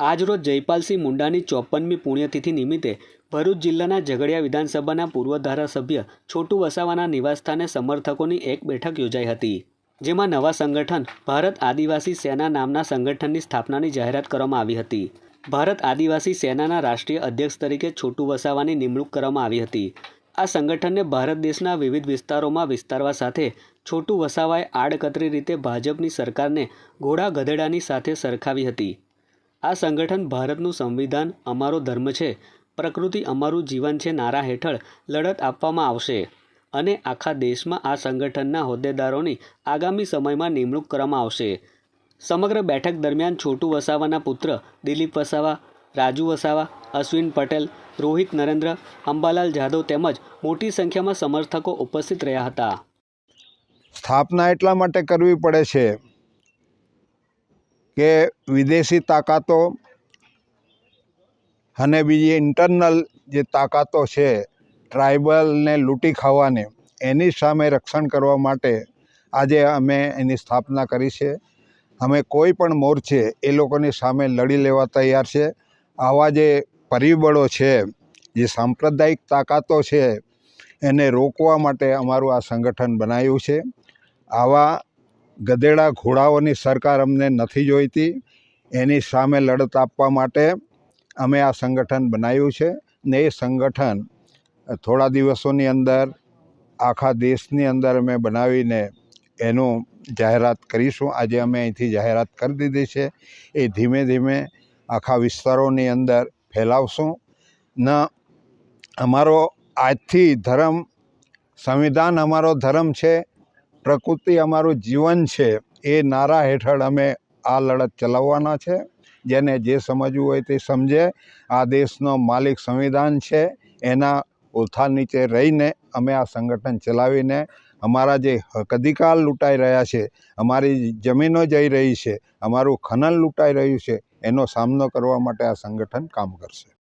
આજરોજ જયપાલસિંહ મુંડાની ચોપનમી પુણ્યતિથિ નિમિત્તે ભરૂચ જિલ્લાના ઝઘડિયા વિધાનસભાના પૂર્વ ધારાસભ્ય છોટુ વસાવાના નિવાસસ્થાને સમર્થકોની એક બેઠક યોજાઈ હતી, જેમાં નવા સંગઠન ભારત આદિવાસી સેના નામના સંગઠનની સ્થાપનાની જાહેરાત કરવામાં આવી હતી. ભારત આદિવાસી સેનાના રાષ્ટ્રીય અધ્યક્ષ તરીકે છોટુ વસાવાની નિમણૂક કરવામાં આવી હતી. આ સંગઠનને ભારત દેશના વિવિધ વિસ્તારોમાં વિસ્તારવા સાથે છોટુ વસાવાએ આડકતરી રીતે ભાજપની સરકારને ઘોડા ગધેડાની સાથે સરખાવી હતી. આ સંગઠન ભારતનું સંવિધાન, અમારો ધર્મ છે, પ્રકૃતિ અમારું જીવન છે નારા હેઠળ લડત આપવામાં આવશે અને આખા દેશમાં આ સંગઠનના હોદ્દેદારોની આગામી સમયમાં નિમણૂક કરવામાં આવશે. સમગ્ર બેઠક દરમિયાન છોટુ વસાવાના પુત્ર દિલીપ વસાવા, રાજુ વસાવા, અશ્વિન પટેલ, રોહિત નરેન્દ્ર, અંબાલાલ જાદવ તેમજ મોટી સંખ્યામાં સમર્થકો ઉપસ્થિત રહ્યા હતા. સ્થાપના એટલા માટે કરવી પડે છે કે વિદેશી તાકાતો અને બીજી ઇન્ટરનલ જે તાકાતો છે ટ્રાઇબલને લૂંટી ખાવાની, એની સામે રક્ષણ કરવા માટે આજે અમે એની સ્થાપના કરી છે. અમે કોઈ પણ મોરચે એ લોકોની સામે લડી લેવા તૈયાર છે. આવા જે પરિબળો છે, જે સાંપ્રદાયિક તાકાતો છે, એને રોકવા માટે અમારું આ સંગઠન બનાવ્યું છે. આવા ગધેડા ઘોડાઓની સરકાર અમને નથી જોઈતી. એની સામે લડત આપવા માટે અમે આ સંગઠન બનાવ્યું છે ને એ સંગઠન થોડા દિવસોની અંદર આખા દેશની અંદર અમે બનાવીને એનું જાહેરાત કરીશું. આજે અમે અહીંથી જાહેરાત કરી દીધી છે. એ ધીમે ધીમે આખા વિસ્તારોની અંદર ફેલાવશું. ન અમારો આજથી ધર્મ, સંવિધાન અમારો ધર્મ છે. પ્રકૃતિ અમારું જીવન છે એ નારા હેઠળ અમે આ લડત ચલાવવાના છે. જેને જે સમજવું હોય તે સમજે. આ દેશનો માલિક સંવિધાન છે. એના ઓથા નીચે રહીને અમે આ સંગઠન ચલાવીને અમારા જે હક અધિકાર લૂંટાઈ રહ્યા છે, અમારી જમીનો જઈ રહી છે, અમારું ખનન લૂંટાઈ રહ્યું છે, એનો સામનો કરવા માટે આ સંગઠન કામ કરશે.